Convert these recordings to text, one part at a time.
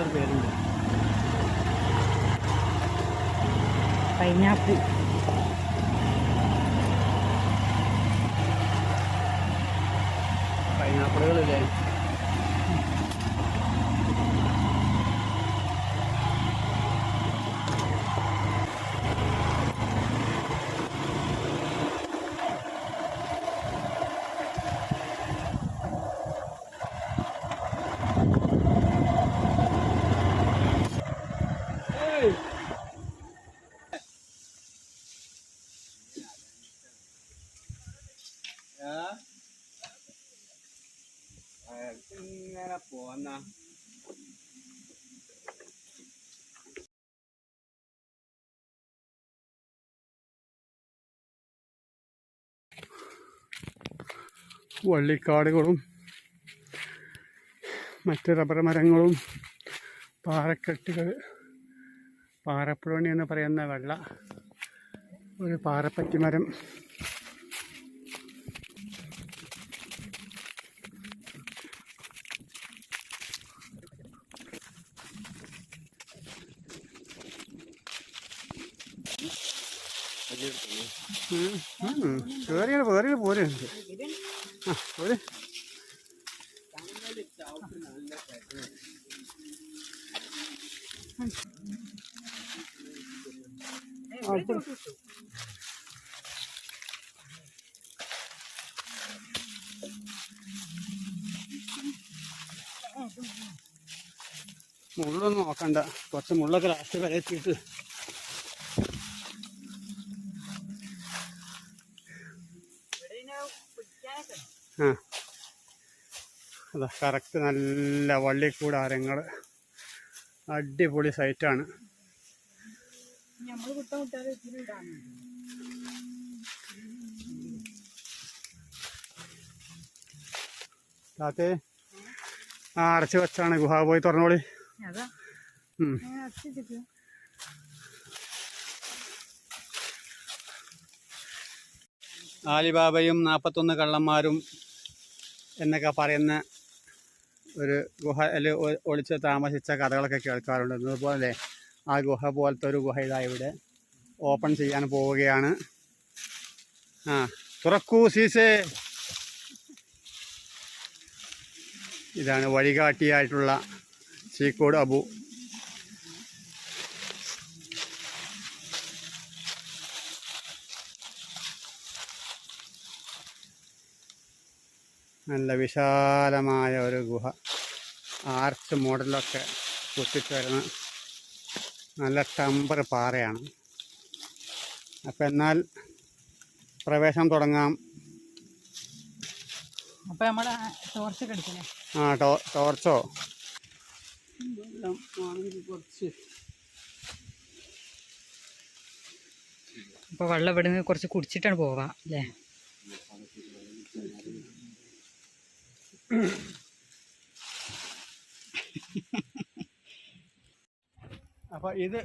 ഒരു പേരുണ്ട്. പൈനാപ്പിൾ. പൈനാപ്പിളുകളില്ലേ? വള്ളിക്കാടുകളും മറ്റ് റബ്ബർ മരങ്ങളും പാറക്കെട്ടുകൾ പാറപ്പുഴണി എന്ന് പറയുന്ന വെള്ള ഒരു പാറപ്പറ്റി മരം. കയറിയാണ് കയറിയാണ് പോരുന്നുണ്ട് മുള്ളൊന്നും നോക്കണ്ട. കുറച്ച് മുള്ളൊക്കെ ലാസ്റ്റ് വരെ എത്തിയിട്ട് കറക്റ്റ് നല്ല വള്ളിക്കൂടാരങ്ങൾ അടിപൊളി സൈറ്റാണ്. താത്തേ ആ അടച്ചു വെച്ചാണ് ഗുഹ പോയി തുറന്നോളി. അതാ. ആലിബാബയും നാൽപ്പത്തൊന്ന് കള്ളന്മാരും എന്നൊക്കെ പറയുന്ന ഒരു ഗുഹയിൽ ഒളിച്ച് താമസിച്ച കഥകളൊക്കെ കേൾക്കാറുണ്ട്. അതുപോലെ ആ ഗുഹ പോലത്തെ ഒരു ഗുഹ ഇതാ ഇവിടെ ഓപ്പൺ ചെയ്യാൻ പോവുകയാണ്. ആ തുറക്കൂ സീസേ. ഇതാണ് വഴികാട്ടിയായിട്ടുള്ള ചീക്കോട് അബു. നല്ല വിശാലമായ ഒരു ഗുഹ. ആർച്ച് മോഡലൊക്കെ കുത്തിച്ച് വരുന്ന നല്ല ടമ്പർ പാറയാണ്. അപ്പം എന്നാൽ പ്രവേശനം തുടങ്ങാം. അപ്പൊ നമ്മൾ എടുക്കണേ ആ ടോ ടോർച്ചോ? കുറച്ച് അപ്പൊ വെള്ളം ഇവിടെ നിന്ന് കുറച്ച് കുടിച്ചിട്ടാണ് പോവാ അല്ലേ? അപ്പോൾ ഇത്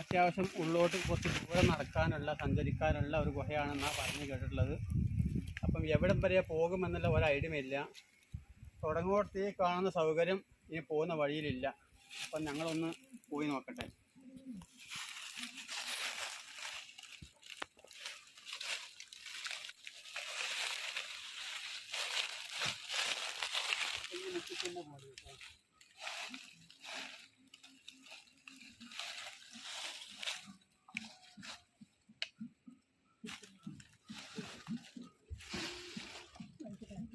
അത്യാവശ്യം ഉള്ളോട്ട് കുറച്ച് ദൂരം നടക്കാനുള്ള സഞ്ചരിക്കാനുള്ള ഒരു ഗുഹയാണെന്നാണ് പറഞ്ഞു കേട്ടിട്ടുള്ളത്. അപ്പം എവിടം വരെ പോകുമെന്നുള്ള ഒരു ഐഡിയ ഇല്ല. തുടങ്ങോട്ട് ഈ കാണുന്ന സൗകര്യം ഇനി പോകുന്ന വഴിയിലില്ല. അപ്പം ഞങ്ങളൊന്ന് പോയി നോക്കട്ടെ. नक्की त्यांना भाव देतात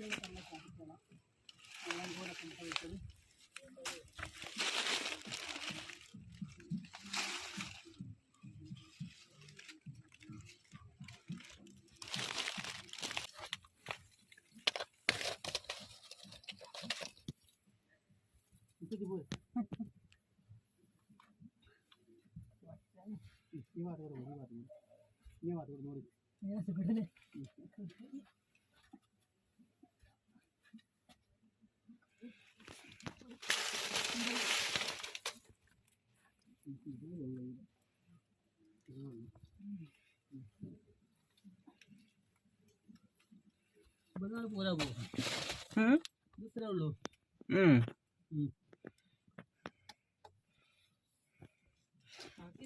त्यांना सांगितलं मला ऑनलाईन बोला कंपनीकडून ഈ ഭാഗത്തോട് ഈ ഭാഗത്തോട് ഈ ഭാഗത്തോട് നോടി ഇവിടുന്നാണ് പോരാ പോകും ഇത്രേ ഉള്ളൂ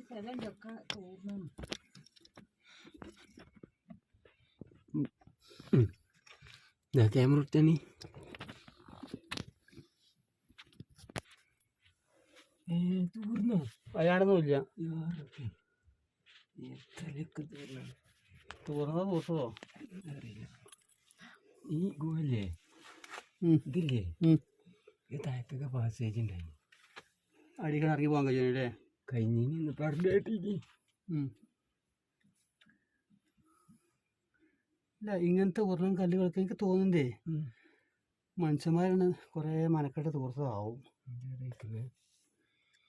സ്ഥലമൊക്കെ തോന്നുന്നു ക്യാമറ എടുത്തനി തൂർന്നോ അയാളൊന്നുമില്ല തലയൊക്കെ തൂർന്നു തൂർന്നോ തൂർത്തതോ അറിയില്ല ഈ ഗുഹല്ലേ ഉം. ഇതില്ലേ ഉം. ഈ താഴത്തൊക്കെ പാസേജ് ഉണ്ടായി അടിക്കാൻ ഇറങ്ങി പോകാൻ കഴിയുമല്ലേ കഴിഞ്ഞിന്ന് പറഞ്ഞിട്ട് ഇല്ല ഇങ്ങനത്തെ കുറേ കല്ലുകളൊക്കെ എനിക്ക് തോന്നുന്നതേ മനുഷ്യന്മാരാണ് കുറേ മനക്കെട്ട് തൂർത്തതാവും.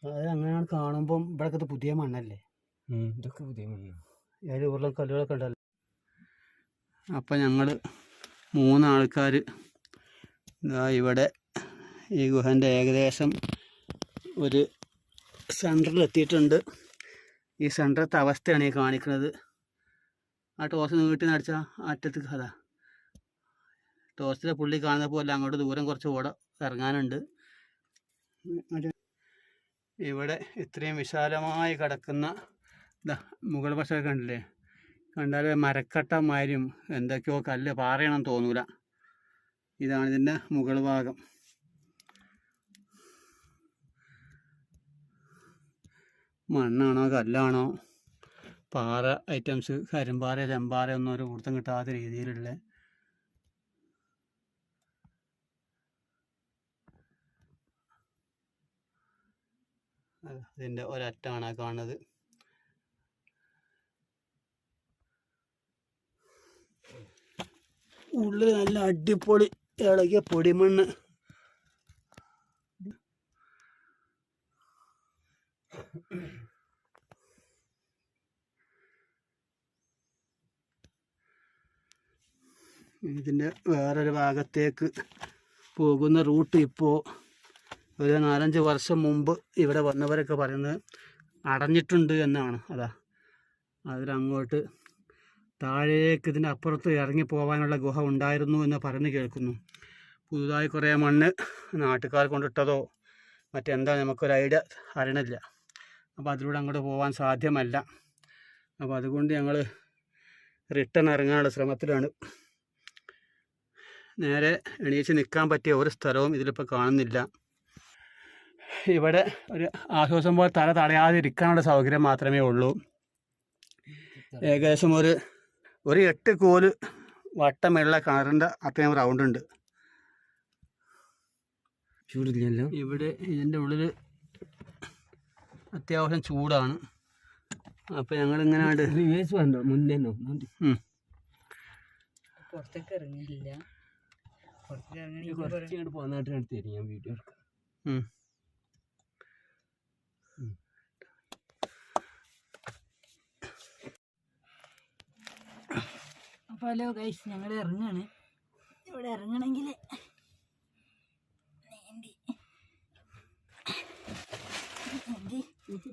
അത് അങ്ങനെയാണ് കാണുമ്പം ഇവിടെയൊക്കെ പുതിയ മണ്ണല്ലേ? ഇതൊക്കെ പുതിയ മണ്ണാണ് ഏഴ് ഉരുളം കല്ലുകളൊക്കെ ഉണ്ടല്ലോ. അപ്പം ഞങ്ങൾ മൂന്നാൾക്കാർ ഇതാ ഇവിടെ ഈ ഗുഹന്റെ ഏകദേശം ഒരു സെന്ററിൽ എത്തിയിട്ടുണ്ട് ഈ സെന്ററത്തെ അവസ്ഥയാണ് ഈ കാണിക്കുന്നത്. ആ ടോസ് നീട്ടി നടിച്ച അറ്റത്ത് കഥ ടോസിലെ പുള്ളി കാണുന്ന പോലെ അങ്ങോട്ട് ദൂരം കുറച്ച് ഓട ഇറങ്ങാനുണ്ട്. ഇവിടെ ഇത്രയും വിശാലമായി കിടക്കുന്ന ദാ മുകൾ കണ്ടില്ലേ? കണ്ടാൽ മരക്കട്ട മാതിരിയും എന്തൊക്കെയോ കല്ല് പാറയണം തോന്നൂല. ഇതാണ് ഇതിന്റെ മുകൾ ഭാഗം. മണ്ണാണോ കല്ലാണോ? പാറ ഐറ്റംസ് കരിമ്പാറ ചെമ്പാറ ഒന്നും ഒരു കൂട്ടം കിട്ടാത്ത രീതിയിലുള്ള അതിന്റെ ഒരറ്റാണ് കാണുന്നത്. ഉള്ളിൽ നല്ല അടിപൊളി ഇളകിയ പൊടിമണ്ണ്. ഇതിന്റെ വേറൊരു ഭാഗത്തേക്ക് പോകുന്ന റൂട്ട് ഇപ്പോൾ ഒരു നാലഞ്ച് വർഷം മുമ്പ് ഇവിടെ വന്നവരൊക്കെ പറയുന്നത് അടഞ്ഞിട്ടുണ്ട് എന്നാണ്. അതാ അതിലങ്ങോട്ട് താഴേക്ക് ഇതിന്റെ അപ്പുറത്ത് ഇറങ്ങി പോകാനുള്ള ഗുഹ ഉണ്ടായിരുന്നു എന്ന് പറഞ്ഞ് കേൾക്കുന്നു. പുതുതായി കുറേ മണ്ണ് നാട്ടുകാർ കൊണ്ടിട്ടതോ മറ്റെന്താ നമുക്കൊരു ഐഡിയ അറിയണില്ല. അപ്പോൾ അതിലൂടെ അങ്ങോട്ട് പോകാൻ സാധ്യമല്ല. അപ്പോൾ അതുകൊണ്ട് ഞങ്ങൾ റിട്ടേൺ ഇറങ്ങാനുള്ള ശ്രമത്തിലാണ്. നേരെ എണീച്ച് നിൽക്കാൻ പറ്റിയ ഒരു സ്ഥലവും ഇതിലിപ്പോൾ കാണുന്നില്ല. ഇവിടെ ഒരു ആശ്വാസം പോലെ തല തടയാതെ ഇരിക്കാനുള്ള സൗകര്യം മാത്രമേ ഉള്ളൂ. ഏകദേശം ഒരു ഒരു എട്ട് കോൽ വട്ടമുള്ള കിണറിന്റെ അത്രയും റൗണ്ട് ഉണ്ട്. ചൂടില്ലല്ലോ. ഇവിടെ ഇതിന്റെ ഉള്ളിൽ അത്യാവശ്യം ചൂടാണ്. അപ്പോൾ ഞങ്ങളിങ്ങനെ ഇങ്ങനെ. പുറത്തേക്ക് ഇറങ്ങിയില്ല പുറത്തേക്ക് ഇറങ്ങി കുറച്ച് ഇങ്ങോട്ട് പോന്നിട്ട് എടുത്ത് തരും ഞാൻ വീഡിയോ എടുക്കാം. അപ്പോൾ ഹലോ ഗൈസ് ഞങ്ങൾ ഇറങ്ങാണ്. ഇവിടെ ഇറങ്ങണമെങ്കിൽ നീന്തി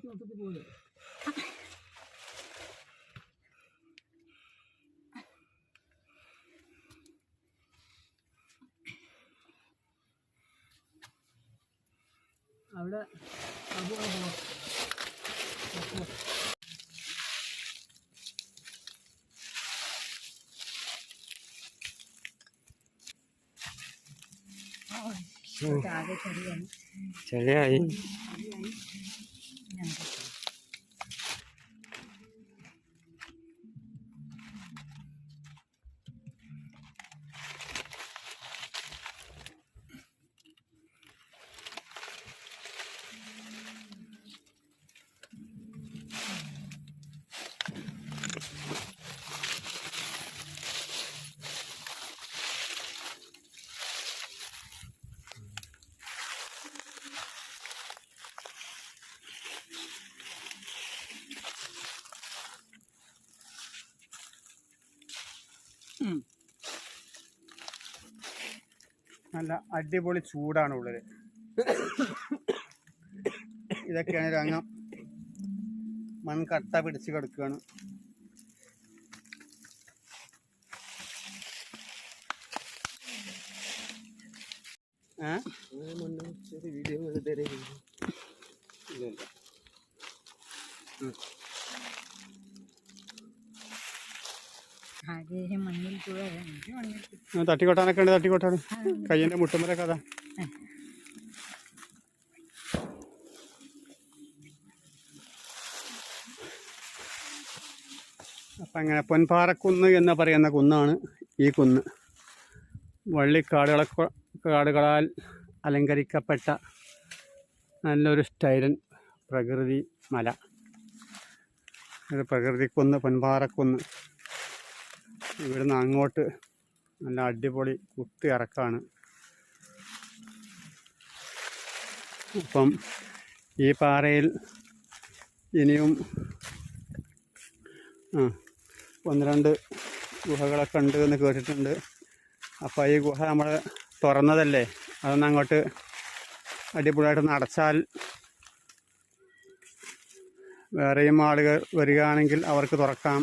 അവിടെ ആകെ ചെറിയാണ് ചെളിയായി നല്ല അടിപൊളി ചൂടാണ് ഉള്ളിൽ ഇതൊക്കെയാണ് രംഗം. മൺകട്ട പിടിച്ച് കിടക്കുകയാണ്. വീഡിയോ ഇല്ലല്ല ഈ മണ്ണിൽ തുഴ എനിക്ക് മണ്ണിൽ. ആ, തട്ടിക്കൊട്ടാനൊക്കെ ഉണ്ട് തട്ടിക്കൊട്ടാണ് കയ്യന്റെ മുട്ടുമ്പലൊക്കെ അതാ അപ്പം അങ്ങനെ പൊൻപാറക്കുന്ന് എന്ന് പറയുന്ന കുന്നാണ് ഈ കുന്ന്. വള്ളിക്കാടുകളൊക്കെ കാടുകളാൽ അലങ്കരിക്കപ്പെട്ട നല്ലൊരു സ്റ്റൈലൻ പ്രകൃതി മല. ഒരു പ്രകൃതിക്കുന്ന് പൊൻപാറക്കുന്ന്. ഇവിടുന്ന് അങ്ങോട്ട് നല്ല അടിപൊളി കുത്തി ഇറക്കാണ്. അപ്പം ഈ പാറയിൽ ഇനിയും ഒന്ന് രണ്ട് ഗുഹകളൊക്കെ ഉണ്ട് എന്ന് കേട്ടിട്ടുണ്ട്. അപ്പോൾ ഈ ഗുഹ നമ്മൾ തുറന്നതല്ലേ? അതൊന്ന് അങ്ങോട്ട് അടിപൊളിയായിട്ട് നടച്ചാൽ വേറെയും ആളുകൾ വരികയാണെങ്കിൽ അവർക്ക് തുറക്കാം.